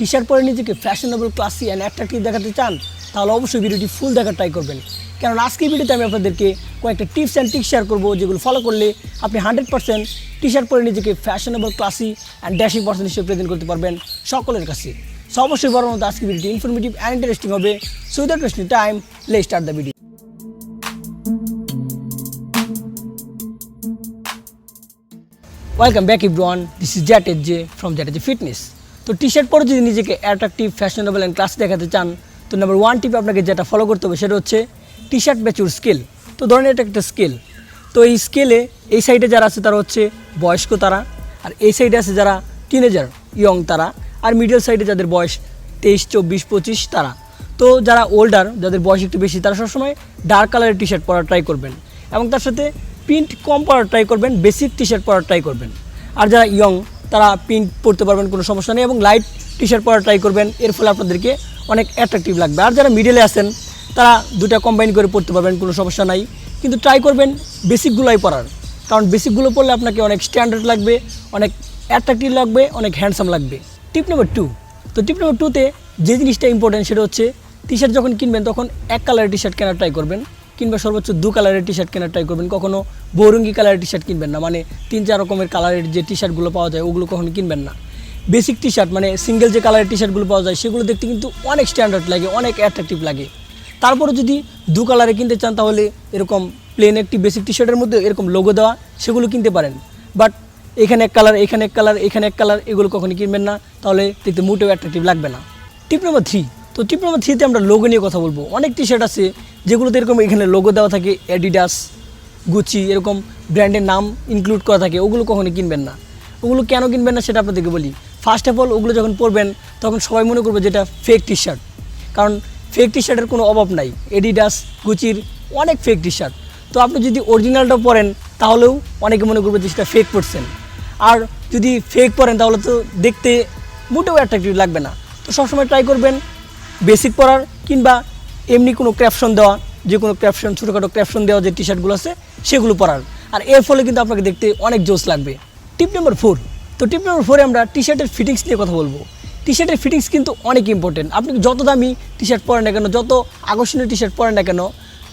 টি shirt পরে নিজেকে fashionable classy and attractive দেখাতে চান, তাহলে অবশ্যই ভিডিওটি ফুল দেখার ট্রাই করবেন। কারণ আজকের ভিডিওতে আমি আপনাদেরকে কয়েকটা টিপস অ্যান্ড টিক্স শেয়ার করব, যেগুলো ফলো করলে আপনি হান্ড্রেড পার্সেন্ট টি শার্ট পরে নিজেকে fashionable classy and dashing person হিসেবে প্রেজেন্ট করতে পারবেন সকলের কাছে। সো অবশ্যই বড় মতো আজকের ভিডিওটি ইনফরমেটিভ অ্যান্ড ইন্টারেস্টিং হবে। সো দ্যাট ওয়েস্টিং টাইম লে start the video welcome back everyone this is Zat J from Zat J fitness তো টি শার্ট পরে যদি নিজেকে অ্যাট্রাকটিভ ফ্যাশনেবল অ্যান্ড ক্লাস দেখাতে চান, তো নাম্বার ওয়ান টিপে আপনাকে যেটা ফলো করতে হবে সেটা হচ্ছে টি শার্ট ম্যাচুর স্কেল তো ধরেন এটা একটা স্কেল তো এই স্কেলে এই সাইডে যারা আছে তারা হচ্ছে বয়স্ক তারা, আর এই সাইডে আছে যারা টিনেজার ইয়ং তারা, আর মিডল সাইডে যাদের বয়স তেইশ, চব্বিশ, পঁচিশ তারা। তো যারা ওল্ডার যাদের বয়স একটু বেশি, তারা সবসময় ডার্ক কালারের টি শার্ট পরা ট্রাই করবেন। এবং তার সাথে প্রিন্ট কম পরার ট্রাই করবেন বেসিক টি শার্ট পরার ট্রাই করবেন। আর যারা ইয়ং তারা প্রিন্ট পরতে পারবেন, কোনো সমস্যা নেই। এবং লাইট টি শার্ট পরা ট্রাই করবেন, এর ফলে আপনাদেরকে অনেক অ্যাট্রাকটিভ লাগবে। আর যারা মিডলে আছেন, তারা দুটা কম্বাইন করে পড়তে পারবেন, কোনো সমস্যা নাই। কিন্তু ট্রাই করবেন বেসিকগুলোই পরার। কারণ বেসিকগুলো পড়লে আপনাকে অনেক স্ট্যান্ডার্ড লাগবে, অনেক অ্যাট্রাকটিভ লাগবে, অনেক হ্যান্ডসাম লাগবে। টিপ নাম্বার টু তো টিপ নাম্বার টুতে যে জিনিসটা ইম্পর্টেন্ট সেটা হচ্ছে টি শার্ট যখন কিনবেন, তখন এক কালারের টি শার্ট কেনার ট্রাই করবেন। কিংবা সর্বোচ্চ দু কালারের টি শার্ট কেনার ট্রাই করবেন। কখনো বৌরঙ্গি কালারের টি শার্ট কিনবেন না। মানে তিন চার রকমের কালারের যে টি শার্টগুলো পাওয়া যায়, ওগুলো কখনো কিনবেন না। বেসিক টি শার্ট মানে সিঙ্গেল যে কালারের টি শার্টগুলো পাওয়া যায়, সেগুলো দেখতে কিন্তু অনেক স্ট্যান্ডার্ড লাগে, অনেক অ্যাট্রাকটিভ লাগে। তারপরে যদি দু কালারে কিনতে চান, তাহলে এরকম প্লেন একটি বেসিক টি শার্টের মধ্যে এরকম লোগো দেওয়া, সেগুলো কিনতে পারেন। বাট এখানে এক কালার, এখানে এক কালার, এখানে এক কালার, এগুলো কখনো কিনবেন না। তাহলে দেখতে মোটেও অ্যাট্রাকটিভ লাগবে না। টিপ নম্বর থ্রি তো টিপ নম্বর থ্রিতে আমরা লোগো নিয়ে কথা বলব। অনেক টি শার্ট আছে যেগুলোতে এরকম এখানে লোগো দেওয়া থাকে অ্যাডিডাস গুচি এরকম ব্র্যান্ডের নাম ইনক্লুড করা থাকে, ওগুলো কখনো কিনবেন না। ওগুলো কেন কিনবেন না সেটা আপনাদেরকে বলি। ফার্স্ট অফ অল ওগুলো যখন পরবেন, তখন সবাই মনে করবে যেটা ফেক টি শার্ট কারণ ফেক টি শার্টের কোনো অভাব নাই। এডিডাস গুচির অনেক ফেক টি শার্ট তো আপনি যদি অরিজিনালটা পরেন, তাহলেও অনেকে মনে করবে যে সেটা ফেক পরছেন। আর যদি ফেক পরেন, তাহলে তো দেখতে মোটেও অ্যাট্রাকটিভ লাগবে না। তো সবসময় ট্রাই করবেন বেসিক পরার কিংবা এমনি কোনো ক্র্যাপশন দেওয়া, যে কোনো ক্র্যাপশন ছোটোখাটো ক্র্যাপশন দেওয়া যে টি শার্টগুলো আছে, সেগুলো পরার। আর এর ফলে কিন্তু আপনাকে দেখতে অনেক জোস লাগবে। টিপ নম্বর ফোর তো টিপ নম্বর ফোরে আমরা টি শার্টের ফিটিংস নিয়ে কথা বলব। টি শার্টের ফিটিংস কিন্তু অনেক ইম্পর্টেন্ট আপনি যত দামি টি শার্ট পরেন না কেন, যত আকর্ষণীয় টি শার্ট পরেন না কেন,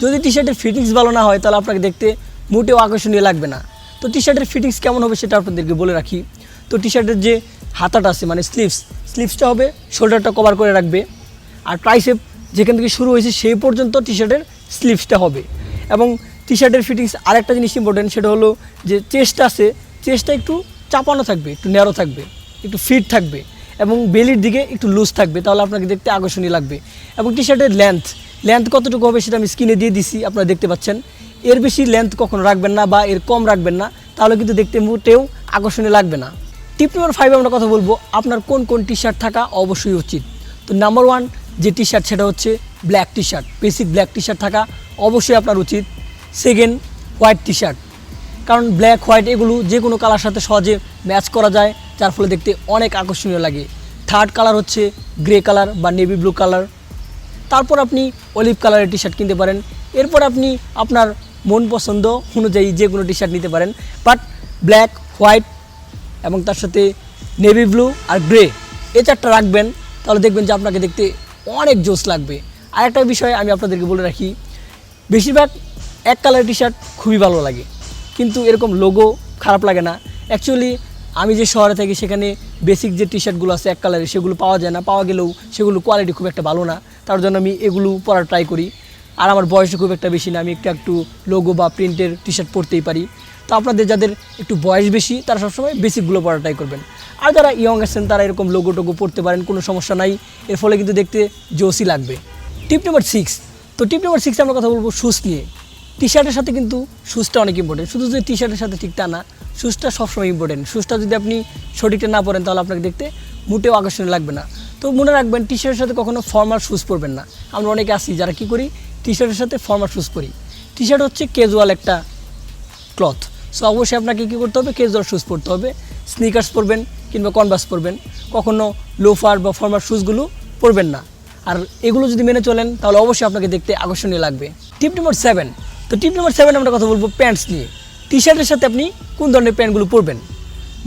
যদি টি শার্টের ফিটিংস ভালো না হয়, তাহলে আপনাকে দেখতে মোটেও আকর্ষণীয় লাগবে না। তো টি শার্টের ফিটিংস কেমন হবে সেটা আপনাদেরকে বলে রাখি। তো টি শার্টের যে হাতাটা আছে মানে স্লিভস স্লিভসটা হবে শোল্ডারটা কভার করে রাখবে। আর ট্রাইসেপ যেখান থেকে শুরু হয়েছে সেই পর্যন্ত টি শার্টের স্লিভসটা হবে। এবং টি শার্টের ফিটিংস আরেকটা জিনিস ইম্পর্টেন্ট সেটা হলো যে চেস্ট আছে চেস্টটা একটু চাপানো থাকবে, একটু ন্যারো থাকবে, একটু ফিট থাকবে এবং বেলির দিকে একটু লুজ থাকবে, তাহলে আপনাকে দেখতে আকর্ষণীয় লাগবে। এবং টি শার্টের লেন্থ লেন্থ কতটুকু হবে সেটা আমি স্ক্রিনে দিয়ে দিছি, আপনারা দেখতে পাচ্ছেন। এর বেশি লেন্থ কখনো রাখবেন না বা এর কম রাখবেন না, তাহলে কিন্তু দেখতে মোটেও আকর্ষণীয় লাগবে না। টিপ নাম্বার ফাইভে আমরা কথা বলব, আপনার কোন কোন টি শার্ট থাকা অবশ্যই উচিত। তো নাম্বার ওয়ান যে টি শার্ট সেটা হচ্ছে black T shirt basic black T shirt থাকা অবশ্যই আপনার উচিত সেকেন্ড হোয়াইট টি শার্ট কারণ ব্ল্যাক হোয়াইট এগুলো যে কোনো কালার সাথে সহজে ম্যাচ করা যায়, যার ফলে দেখতে অনেক আকর্ষণীয় লাগে। থার্ড কালার হচ্ছে গ্রে কালার বা নেভি ব্লু কালার তারপর আপনি অলিভ কালারের টি শার্ট কিনতে পারেন। এরপর আপনি আপনার মন পছন্দ অনুযায়ী যে কোনো টি শার্ট নিতে পারেন। বাট ব্ল্যাক হোয়াইট এবং তার সাথে নেভি ব্লু আর গ্রে এ চারটা রাখবেন, তাহলে দেখবেন যে আপনাকে দেখতে অনেক জোস লাগবে। আর একটা বিষয় আমি আপনাদেরকে বলে রাখি, বেশিরভাগ এক কালার টি শার্ট খুবই ভালো লাগে, কিন্তু এরকম লোগো খারাপ লাগে না। অ্যাকচুয়ালি আমি যে শহরে থাকি, সেখানে বেসিক যে টি শার্টগুলো আছে এক কালারের, সেগুলো পাওয়া যায় না, পাওয়া গেলেও সেগুলো কোয়ালিটি খুব একটা ভালো না। তার জন্য আমি এগুলো পরার ট্রাই করি। আর আমার বয়সও খুব একটা বেশি না, আমি একটু একটু লোগো বা প্রিন্টের টি শার্ট পরতেই পারি। তো আপনাদের যাদের একটু বয়স বেশি, তারা সবসময় বেসিকগুলো পরার ট্রাই করবেন। আর যারা ইয়ং আছেন, তারা এরকম লোগো টোগো পড়তে পারেন, কোনো সমস্যা নাই। এর ফলে কিন্তু দেখতে জোসই লাগবে। টিপ নাম্বার সিক্স তো টিপ নাম্বার সিক্সে আমরা কথা বলব শুজ নিয়ে। টি শার্টের সাথে কিন্তু শুজটা অনেক ইম্পর্টেন্ট শুধু যে টি শার্টের সাথে ঠিক তা না শুজটা সবসময় ইম্পর্টেন্ট শুজটা যদি আপনি সঠিকটা না পরেন, তাহলে আপনাকে দেখতে মোটেও আকর্ষণীয় লাগবে না। তো মনে রাখবেন টি শার্টের সাথে কখনো ফর্মাল শুজ পরবেন না। আমরা অনেকে আসি যারা কি করি? টি শার্টের সাথে ফর্মাল শুজ পরি। টি শার্ট হচ্ছে ক্যাজুয়াল একটা ক্লথ সো অবশ্যই আপনাকে কী করতে হবে? কেজুয়াল শুজ পরতে হবে। স্নিকার্স পরবেন কিংবা কনভার্স পরবেন। কখনো লোফার বা ফর্মাল শ্যুজগুলো পরবেন না। আর এগুলো যদি মেনে চলেন, তাহলে অবশ্যই আপনাকে দেখতে আকর্ষণীয় লাগবে। টিপ নম্বর সেভেন তো টিপ নম্বর সেভেন আমরা কথা বলব প্যান্টস নিয়ে। টি শার্টের সাথে আপনি কোন ধরনের প্যান্টগুলো পরবেন?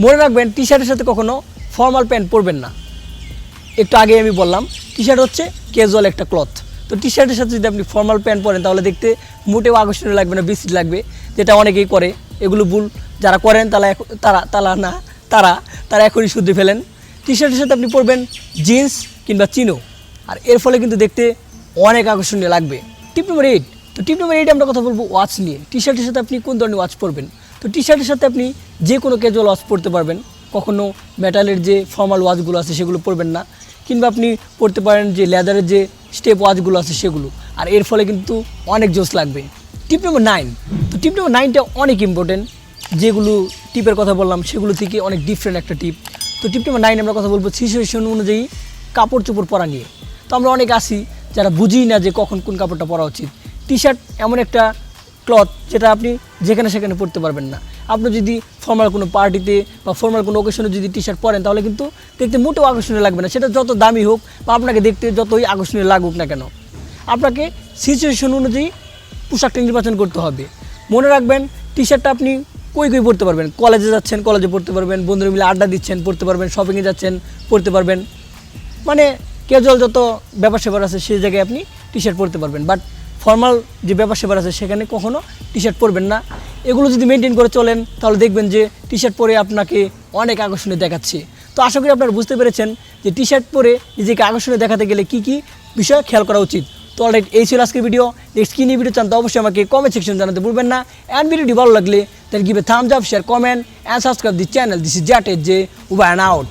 মনে রাখবেন টি শার্টের সাথে কখনো ফর্মাল প্যান্ট পরবেন না। একটু আগে আমি বললাম টি শার্ট হচ্ছে ক্যাজুয়াল একটা ক্লথ তো টি শার্টের সাথে যদি আপনি ফর্মাল প্যান্ট পরেন, তাহলে দেখতে মোটেও আকর্ষণীয় লাগবে না বেশি লাগবে, যেটা অনেকেই করে। এগুলো ভুল যারা করেন তারা তারা তারা না, তারা তারা এখনই শুদ্ধি ফেলেন। টি শার্টের সাথে আপনি পরবেন জিন্স কিংবা চিনো আর এর ফলে কিন্তু দেখতে অনেক আকর্ষণীয় লাগবে। টিপ নম্বর এইট তো টিপ নম্বর এইট আমরা কথা বলব ওয়াচ নিয়ে। টি শার্টের সাথে আপনি কোন ধরনের ওয়াচ পরবেন? তো টি শার্টের সাথে আপনি যে কোনো ক্যাজুয়াল ওয়াচ পরতে পারবেন। কখনও মেটালের যে ফর্মাল ওয়াচগুলো আছে সেগুলো পরবেন না। কিংবা আপনি পরতে পারেন যে লেদারের যে স্টেপ ওয়াচগুলো আছে সেগুলো। আর এর ফলে কিন্তু অনেক জোস লাগবে। টিপ নম্বর নাইন তো টিপ নম্বর নাইনটা অনেক ইম্পর্টেন্ট যেগুলো টিপের কথা বললাম, সেগুলো থেকে অনেক ডিফারেন্ট একটা টিপ। তো টিপ নম্বর নাইন আমরা কথা বলব সিচুয়েশন অনুযায়ী কাপড় চোপড় পরা নিয়ে। তো আমরা অনেক আসি যারা বুঝি না যে কখন কোন কাপড়টা পরা উচিত। টি শার্ট এমন একটা ক্লথ যেটা আপনি যেখানে সেখানে পরতে পারবেন না। আপনি যদি ফর্মাল কোনো পার্টিতে বা ফর্মাল কোনো ওকেশনে যদি টি শার্ট পরেন, তাহলে কিন্তু দেখতে মোটেও আকর্ষণীয় লাগবে না। সেটা যত দামি হোক বা আপনাকে দেখতে যতই আকর্ষণীয় লাগুক না কেন, আপনাকে সিচুয়েশন অনুযায়ী পোশাকটা নির্বাচন করতে হবে। মনে রাখবেন টি শার্টটা আপনি কই কই পড়তে পারবেন? কলেজে যাচ্ছেন কলেজে পড়তে পারবেন, বন্ধুরা মিলে আড্ডা দিচ্ছেন, পড়তে পারবেন শপিংয়ে যাচ্ছেন, পড়তে পারবেন। মানে ক্যাজুয়াল যত ব্যাপার স্যাপার আছে, সেই জায়গায় আপনি টি শার্ট পরতে পারবেন। বাট ফর্মাল যে ব্যাপার স্যাপার আছে, সেখানে কখনো টি শার্ট পরবেন না। এগুলো যদি মেনটেন করে চলেন, তাহলে দেখবেন যে টি শার্ট পরে আপনাকে অনেক আকর্ষণীয় দেখাচ্ছে। তো আশা করি আপনারা বুঝতে পেরেছেন যে টি শার্ট পরে নিজেকে আকর্ষণীয় দেখাতে গেলে কি কি বিষয় খেয়াল করা উচিত। তো অলরেডি এই ছিল আজকের ভিডিও নেক্সট কী নিয়ে ভিডিও চান তো অবশ্যই আমাকে কমেন্ট সেকশন জানাতে ভুলবেন না। অ্যান্ড ভিডিওটি ভালো লাগলে তাহলে give thumbs up share comment and subscribe the channel this is Zat as J উবায়ন out